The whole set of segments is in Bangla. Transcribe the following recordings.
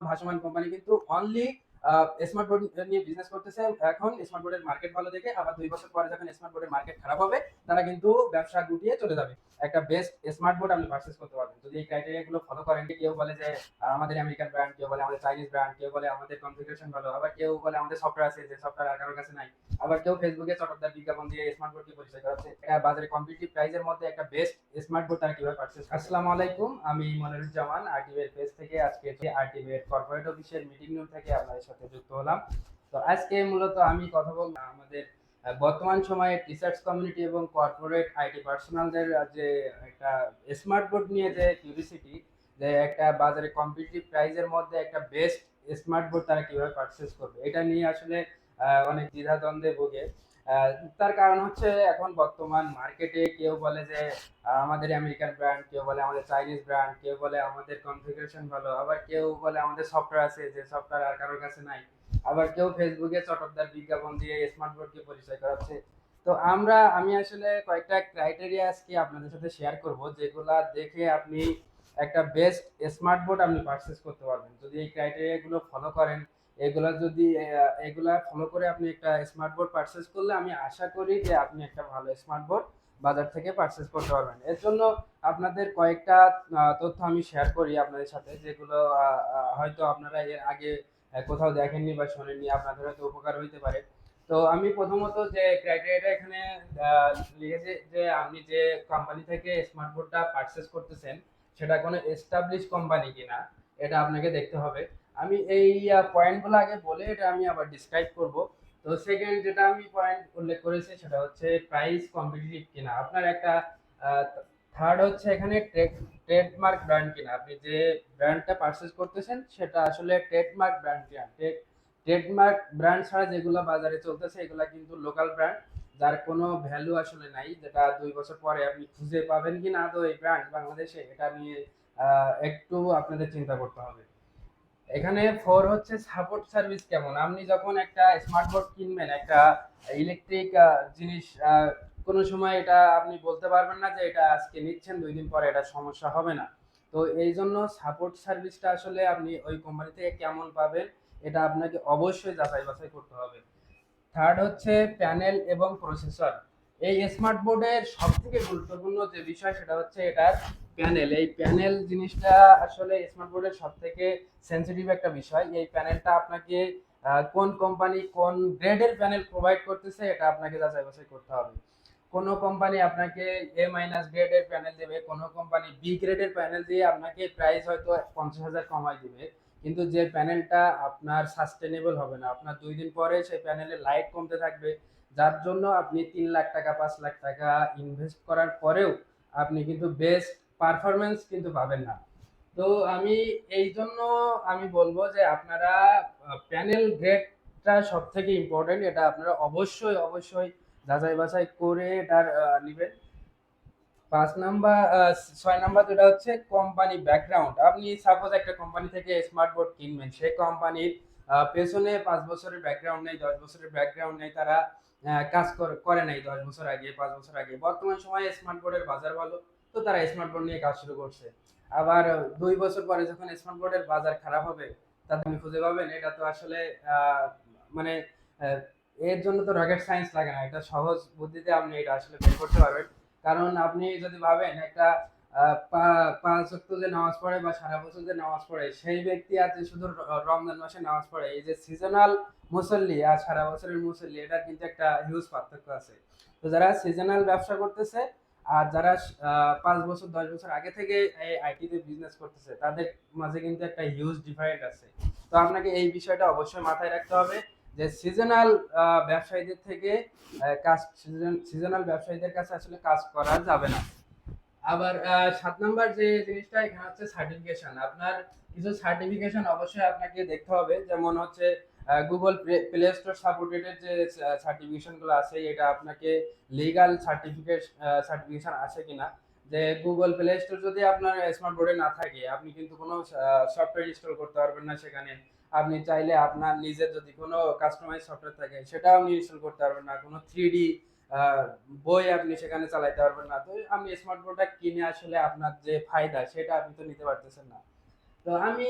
ভাসমান কোম্পানি কিন্তু অনলি স্মার্ট বোর্ড নিয়ে বিজনেস করতেছে। এখন মার্কেট ভালো দেখে আবার দুই বছর পরে যখন মার্কেট খারাপ হবে, তারা কিন্তু ব্যবসা গুটিয়ে চলে যাবে। একটা বেস্ট আপনি পারচেস করতে পারবেন। যদি এই ক্রাইটেরিয়া গুলো ফলো করেন, কেউ বলে যে আমাদের আমেরিকান ব্র্যান্ড কেউ বলে আমাদের চাইনিজ ব্র্যান্ড কেউ বলে আমাদের কনফিগারেশন ভালো, আবার কেউ বলে আমাদের সফটওয়্যার আছে যে সফটওয়্যার কারোর কাছে নাই। আবার কেউ ফেসবুকে চটকদার বিজ্ঞাপন দিয়ে পরিচয় করাচ্ছে। বাজারে প্রাইসের মধ্যে একটা বেস্ট তারা কীভাবে পারচেস আসসালামু আলাইকুম, আমি মনিরুজ্জামান আরটিভি এর পেজ থেকে আজকে আরটিভি এর কর্পোরেট অফিসের মিটিং রুম থেকে আপনাদের সাথে যুক্ত হলাম। তো আজকে মূলত আমি কথা বলব আমাদের বর্তমান সময়ে টিচার্স কমিউনিটি এবং কর্পোরেট আইটি পার্সোনালদের যে একটা স্মার্ট বোর্ড নিয়ে যে কিউরিসিটি যে একটা বাজারে কম্পিটিটিভ প্রাইজের মধ্যে একটা বেস্ট স্মার্ট বোর্ড তারা কীভাবে পারচেস করবে, এটা নিয়ে আসলে অনেক দ্বিধাদ্বন্দ্বে ভোগে। তার কারণ হচ্ছে এখন বর্তমান মার্কেটে কেউ বলে যে আমাদের আমেরিকান ব্র্যান্ড কেউ বলে আমাদের চাইনিজ ব্র্যান্ড কেউ বলে আমাদের কনফিগারেশন ভালো, আবার কেউ বলে আমাদের সফটওয়্যার আছে যে সফটওয়্যার আর কারোর কাছে নাই, আবার কেউ ফেসবুকে চটকদার বিজ্ঞাপন দিয়ে স্মার্ট বোর্ডকে পরিচয় করাচ্ছে। তো আমরা, আমি আসলে কয়েকটা ক্রাইটেরিয়া আজকে আপনাদের সাথে শেয়ার করব, যেগুলা দেখে আপনি একটা বেস্ট স্মার্ট বোর্ড আপনি পারচেস করতে পারবেন। যদি এই ক্রাইটেরিয়াগুলো ফলো করেন এগুলা যদি এগুলা ফলো করে আপনি একটা স্মার্ট বোর্ড পারচেস করলে আমি আশা করি যে আপনি একটা ভালো স্মার্ট বোর্ড বাজার থেকে পারচেস করতে পারবেন। এর জন্য আপনাদের কয়েকটা তথ্য আমি শেয়ার করি আপনাদের সাথে, যেগুলো হয়তো আপনারা এর আগে কোথাও দেখেননি বা শোনেননি, আপনাদের হয়তো উপকার হইতে পারে। তো আমি প্রথমত যে ক্রাইটেরিয়াটা এখানে লিখেছি যে আপনি যে কোম্পানি থেকে স্মার্ট বোর্ডটা পারচেস করতেছেন, সেটা কোনো এস্টাবলিশ কোম্পানি কিনা, এটা আপনাকে দেখতে হবে। আমি এই পয়েন্টগুলো আগে বলে এটা আমি আবার ডিসক্রাইব করব। তো সেকেন্ড যেটা আমি পয়েন্ট উল্লেখ করেছি সেটা হচ্ছে প্রাইস কম্পিটিটিভ কিনা। আপনার একটা থার্ড হচ্ছে এখানে ট্রেডমার্ক ব্র্যান্ড কিনা। আপনি যে ব্র্যান্ডটা পারচেস করতেছেন সেটা আসলে ট্রেডমার্ক ব্র্যান্ড কিনা। ট্রেডমার্ক ব্র্যান্ড ছাড়া যেগুলো বাজারে চলতেছে, এগুলো কিন্তু লোকাল ব্র্যান্ড যার কোনো ভ্যালু আসলে নাই, যেটা দুই বছর পরে আপনি খুঁজে পাবেন কি না তো এই ব্র্যান্ড বাংলাদেশে এটা নিয়ে একটু আপনাদের চিন্তা করতে হবে। এখানে ফোর হচ্ছে সাপোর্ট সার্ভিস কেমন? আপনি যখন একটা স্মার্ট বোর্ড কিনবেন, একটা ইলেকট্রিক জিনিস কোনো সময় এটা আপনি বলতে পারবেন না যে এটা আজকে নিচ্ছেন, দুই দিন পরে এটা সমস্যা হবে না। তো এই জন্য সাপোর্ট সার্ভিসটা আসলে আপনি ওই কোম্পানি থেকে কেমন পাবেন, এটা আপনাকে অবশ্যই যাচাই বাছাই করতে হবে। থার্ড হচ্ছে প্যানেল এবং প্রসেসর এই স্মার্ট বোর্ডের সব থেকে গুরুত্বপূর্ণ যে বিষয়, সেটা হচ্ছে এটার প্যানেল, এই প্যানেল জিনিসটা আসলে স্মার্ট বোর্ডের সব থেকে সেন্সিটিভ একটা বিষয়। এই প্যানেলটা আপনাকে কোন কোম্পানি কোন গ্রেডের প্যানেল প্রোভাইড করতেছে এটা আপনাকে যাচাই বাছাই করতে হবে। কোন কোম্পানি আপনাকে এ মাইনাস গ্রেডের প্যানেল দেবে, কোন কোম্পানি বি গ্রেডের প্যানেল দিয়ে আপনাকে প্রাইস হয়তো পঞ্চাশ হাজার কমাই দিবে। কিন্তু যে প্যানেলটা আপনার সাস্টেনেবল হবে না, আপনার দুই দিন পরে সেই প্যানেলে লাইট কমতে থাকবে, যার জন্য আপনি তিন লাখ টাকা, পাঁচ লাখ টাকা ইনভেস্ট করার পরেও আপনি কিন্তু বেস্ট পারফরমেন্স কিন্তু পাবেন না। তো আমি এই জন্য আমি বলব যে আপনারা প্যানেল গ্রেডটা সব থেকে ইম্পর্টেন্ট এটা আপনারা অবশ্যই অবশ্যই যাচাই বাছাই করে এটার নেবেন। পাঁচ নাম্বার ছয় নাম্বার যেটা হচ্ছে কোম্পানি ব্যাকগ্রাউন্ড আপনি সাপোজ একটা কোম্পানি থেকে স্মার্ট বোর্ড কিনবেন, সেই কোম্পানির পেছনে পাঁচ বছরের ব্যাকগ্রাউন্ড নেই, দশ বছরের ব্যাকগ্রাউন্ড নেই, তারা কাজ করে- নাই দশ বছর আগে, পাঁচ বছর আগে। বর্তমান সময়ে স্মার্ট বোর্ডের বাজার ভালো। তো তারা স্মার্ট বোর্ড নিয়ে কাজ শুরু করছে। আবার দুই বছর পরে যখন স্মার্ট বোর্ডের বাজার খারাপ হবে তাতে আপনি খুঁজে পাবেন, এটা তো আসলে মানে এর জন্য তো রকেট সায়েন্স লাগে না, এটা সহজ বুদ্ধিতে আপনি এটা আসলে বের করতে পারবেন। কারণ আপনি যদি ভাবেন একটা পাঁচ ওয়াক্ত যে নামাজ পড়ে বা সারা বছর যে নামাজ পড়ে, সেই ব্যক্তি আছে শুধু রমজান মাসে নামাজ পড়ে, এই যে সিজনাল মুসল্লি আর সারা বছরের মুসল্লি এটা কিন্তু একটা হিউজ পার্থক্য আছে। তো যারা সিজনাল ব্যবসা করতেছে আর যারা পাঁচ বছর, দশ বছর আগে থেকে এই আইটিতে বিজনেস করতেছে, তাদের মাঝে কিন্তু একটা হিউজ ডিফারেন্ট আছে। তো আপনাকে এই বিষয়টা অবশ্যই মাথায় রাখতে হবে যে সিজনাল ব্যবসায়ীদের থেকে কাজ সিজনাল ব্যবসায়ীদের কাছে আসলে কাজ করা যাবে না। আবার সাত নাম্বার যে জিনিসটা, এখানে হচ্ছে সার্টিফিকেশন আপনার কিছু সার্টিফিকেশন অবশ্যই আপনাকে দেখতে হবে। যেমন হচ্ছে গুগল প্লে স্টোর সাপোর্টেড যে সার্টিফিকেশনগুলো আছে, এটা আপনাকে লিগাল সার্টিফিকেট সার্টিফিকেশন আছে কিনা? যে গুগল প্লে স্টোর যদি আপনার স্মার্ট বোর্ডে না থাকে, আপনি কিন্তু কোনো সফটওয়্যার ইনস্টল করতে পারবেন না সেখানে। আপনি চাইলে আপনার নিজের যদি কোনো কাস্টমাইজ সফটওয়্যার থাকে, সেটাও আপনি ইনস্টল করতে পারবেন না। কোনো থ্রি বই আপনি সেখানে চালাইতে পারবেন না। তো আপনি স্মার্ট বোর্ডটা কিনে আসলে আপনার যে ফায়দা, সেটা আপনি তো নিতে পারতেছেন না। তো আমি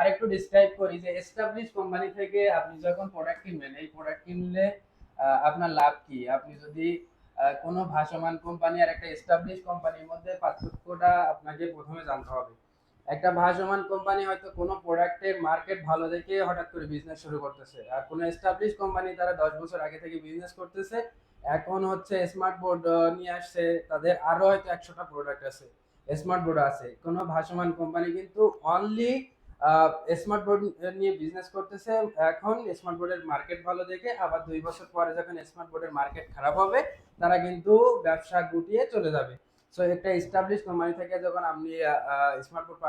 আরেকটু ডিসক্রাইব করি যে এস্টাবলিশ কোম্পানি থেকে আপনি যখন প্রোডাক্ট কিনবেন, এই প্রোডাক্ট কিনলে আপনার লাভ কি? আপনি যদি কোনো ভাসমান কোম্পানি আর একটা এস্টাবলিশ কোম্পানির মধ্যে পার্থক্যটা আপনাকে প্রথমে জানতে হবে। একটা ভাসমান কোম্পানি হয়তো কোনো প্রোডাক্টের মার্কেট ভালো দেখে হঠাৎ করে বিজনেস শুরু করতেছে। আর কোনো এস্টাবলিশ কোম্পানি তারা দশ বছর আগে থেকে বিজনেস করতেছে, এখন হচ্ছে স্মার্ট বোর্ড নিয়ে আসছে, তাদের আরও হয়তো একশোটা প্রোডাক্ট আছে। স্মার্ট বোর্ড আছে। কোনো ভাসমান কোম্পানি কিন্তু অনলি স্মার্ট বোর্ড নিয়ে বিজনেস করতেছে। এখন স্মার্ট বোর্ডের মার্কেট ভালো দেখে আবার দুই বছর পরে যখন স্মার্ট বোর্ডের মার্কেট খারাপ হবে, তারা কিন্তু ব্যবসা গুটিয়ে চলে যাবে। সো একটা এস্টাবলিশ কোম্পানি থেকে যখন আপনি স্মার্ট বোর্ড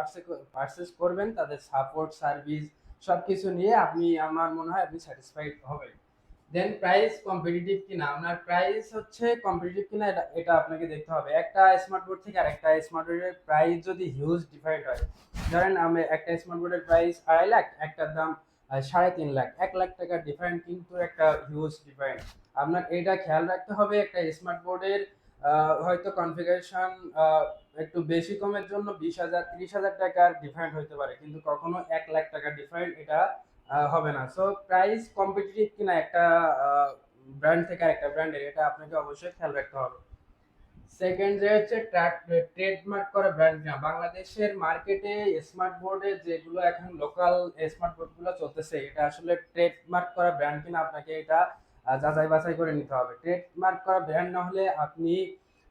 পারচেস করবেন, তাদের সাপোর্ট সার্ভিস সবকিছু নিয়ে আপনি, আমার মনে হয় আপনি স্যাটিসফাইড হবেন। দেন প্রাইস কম্পিটিটিভ কিনা? আপনার প্রাইস হচ্ছে কম্পিটিটিভ কিনা এটা এটা আপনাকে দেখতে হবে। একটা স্মার্ট বোর্ড থেকে আরেকটা স্মার্ট বোর্ডের প্রাইস যদি হিউজ ডিফারেন্ট হয়, ধরেন আমি একটা স্মার্ট বোর্ডের প্রাইস আড়াই লাখ, একটার দাম সাড়ে তিন লাখ, এক লাখ টাকা ডিফারেন্ট কিন্তু একটা হিউজ ডিফারেন্ট আপনার এটা খেয়াল রাখতে হবে একটা স্মার্ট বোর্ডের হয়তো কনফিগারেশন একটু বেশি কমের জন্য বিশ হাজার, ত্রিশ হাজার টাকার ডিফারেন্ট হতে পারে। কিন্তু কখনো এক লাখ টাকা ডিফারেন্ট এটা হবে না। সো প্রাইস কম্পিটিটিভ কিনা একটা ব্র্যান্ড থেকে আরেকটা ব্র্যান্ডের এটা আপনাকে অবশ্যই খেয়াল রাখতে হবে। সেকেন্ড যে হচ্ছে ট্রেডমার্ক করা ব্র্যান্ড কিনা। বাংলাদেশের মার্কেটে স্মার্ট বোর্ডে যেগুলো এখন লোকাল স্মার্ট বোর্ডগুলো চলতেছে, এটা আসলে ট্রেডমার্ক করা ব্র্যান্ড কিনা আপনাকে এটা যাচাই বাছাই করে নিতে হবে। ট্রেডমার্ক করা ব্র্যান্ড না হলে আপনি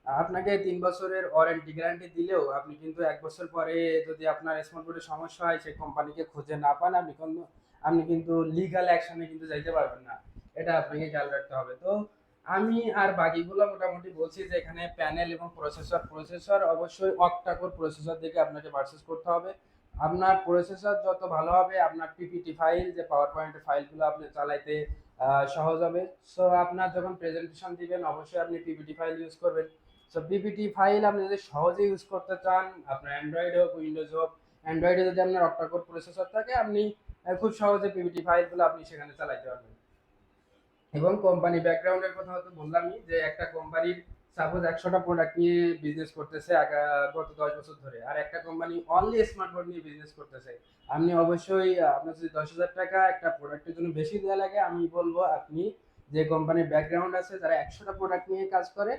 আপনাকে তিন বছরের ওয়ারেন্টি গ্যারান্টি দিলেও আপনি কিন্তু এক বছর পরে যদি আপনার স্মার্ট বোর্ডে সমস্যা হয়, সেই কোম্পানিকে খুঁজে না পান, আপনি কিন্তু আপনি কিন্তু লিগাল অ্যাকশনে কিন্তু যাইতে পারবেন না। এটা আপনাকে খেয়াল রাখতে হবে। তো আমি আর বাকিগুলো মোটামুটি বলছি যে এখানে প্যানেল এবং প্রসেসর প্রসেসর অবশ্যই অক্টাকোর প্রসেসর দেখে আপনাকে পারচেস করতে হবে। আপনার প্রসেসর যত ভালো হবে, আপনার পিপিটি ফাইল যে পাওয়ার পয়েন্টের ফাইলগুলো আপনি চালাইতে সহজ হবে। সো আপনার যখন প্রেজেন্টেশন দিবেন, অবশ্যই আপনি পিপিটি ফাইল ইউজ করবেন। সো পিপিটি ফাইল আপনি যদি সহজে ইউজ করতে চান, আপনার অ্যান্ড্রয়েড হোক উইন্ডোজ হোক অ্যান্ড্রয়েডে যদি আপনার অক্টাকোর প্রসেসর থাকে, আপনি খুব সহজে পিপিটি ফাইলগুলো আপনি সেখানে চালাইতে পারবেন। এবং কোম্পানি ব্যাকগ্রাউন্ডের কথা হয়তো বললামই, যে একটা কোম্পানির সাপোজ একশোটা প্রোডাক্ট নিয়ে বিজনেস করতেছে গত দশ বছর ধরে, আর একটা কোম্পানি অনলি স্মার্টফোন নিয়ে বিজনেস করতেছে। আপনি অবশ্যই আপনার যদি দশ হাজার টাকা একটা প্রোডাক্টের জন্য বেশি দেওয়া লাগে, আমি বলব আপনি যে কোম্পানির ব্যাকগ্রাউন্ড আছে যারা একশোটা প্রোডাক্ট নিয়ে কাজ করে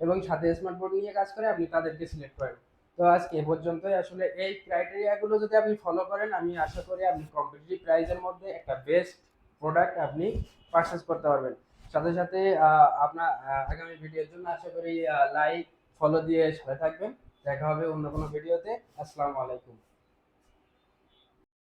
এবং সাথে স্মার্টফোন নিয়ে কাজ করে আপনি তাদেরকে সিলেক্ট করেন। তো আজকে এ পর্যন্তই। আসলে এই ক্রাইটেরিয়াগুলো যদি আপনি ফলো করেন, আমি আশা করি আপনি কম্পিটিটিভ প্রাইসের মধ্যে একটা বেস্ট প্রোডাক্ট আপনি পারচেস করতে পারবেন। সাথে সাথে আপনার আগামী ভিডিওর জন্য আশা করি লাইক ফলো দিয়ে সাথে থাকবেন। দেখা হবে অন্য কোনো ভিডিওতে আসসালামু আলাইকুম।